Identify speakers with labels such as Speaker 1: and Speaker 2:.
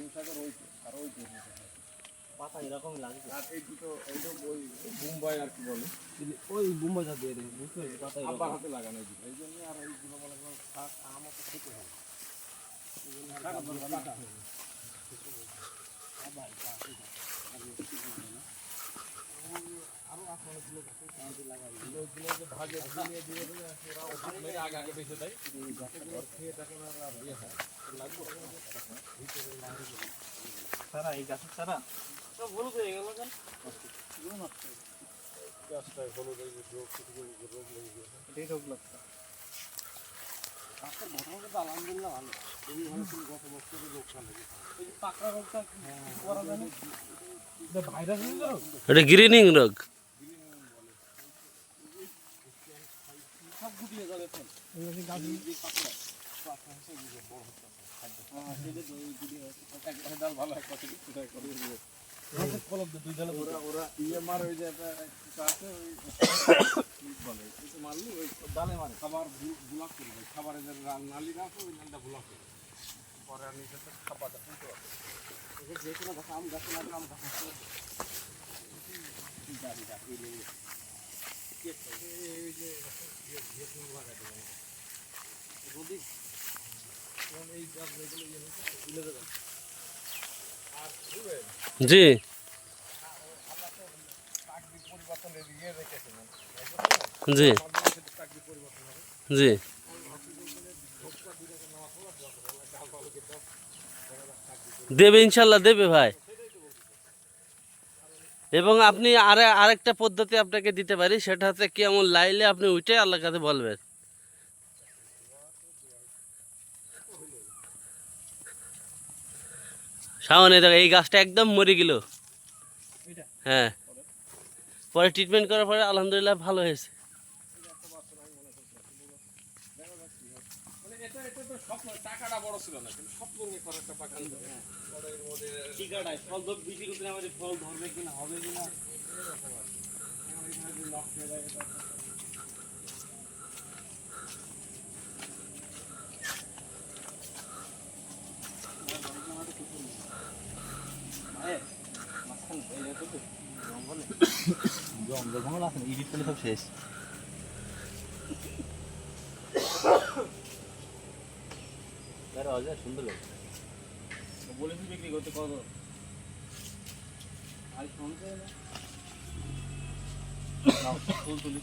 Speaker 1: হিমসাগর ওই আর ওই
Speaker 2: পাতা এরকম লাগছে।
Speaker 1: আর এই দুটো এইটা ওই মুম্বাই আর কি বলে?
Speaker 2: ওই বুম্বাইটা দিয়ে দেবে বুঝতে পেরেছি পাতা
Speaker 1: আব্বার হাতে লাগানো এই এই জন্য আর এইগুলো মনে করো শাক আম তো খেতে হবে শাক
Speaker 2: সারা এই গাছের সারা সব হলুদ হয়ে গেল কেন?
Speaker 1: গাছটায় হলুদ। এই রোগ রোগ লেগে গেছে
Speaker 2: রোগ লাগছে
Speaker 1: গাছের ঘটনা কিন্তু আলহামদুলিল্লাহ ভালো ভালো গত বছরের রোগটা লেগেছে
Speaker 2: এই যে পাকড়া রোগটা করা যায়? এটা ভাইরাস গেল
Speaker 3: এটা গ্রিনিং রোগ।
Speaker 1: সব গুটিয়ে যাবে হ্যাঁ ভালো ইয়ে খাবার দেয় খাবারের নালিটা আছে ওই নালটা ব্লক করে পরে আর নিচে তো খাবারটা পারবে যে কোনো গাছ আম গাছে লাগলে আম গাছ
Speaker 3: জি। জি। জি। দেবে ইনশাল্লাহ দেবে ভাই। এবং আপনি আরে আরেকটা পদ্ধতি আপনাকে দিতে পারি সেটা হচ্ছে কেমন লাইলে আপনি উঠে আল্লাহর কাছে বলবেন। সামনে দেখো এই গাছটা একদম মরে গেল। হ্যাঁ। পরে ট্রিটমেন্ট করার পরে আলহামদুলিল্লাহ ভালো হয়েছে
Speaker 1: মানে এটা এটা তো স্বপ্ন টাকাটা বড় ছিল না কিন্তু স্বপ্ন নিয়ে একটা বাগান
Speaker 2: ফল ধর বিক্রি করতে আমাদের ফল ধরবে কিনা হবে কিনা
Speaker 1: হয়ে
Speaker 2: জঙ্গল। ভঙ্গল আছে ইডিট করলে সব শেষ। তারা যায় সুন্দর লাগে। বলেছি বিক্রি করতে কত? আর সঙ্গে ফুল তুলি।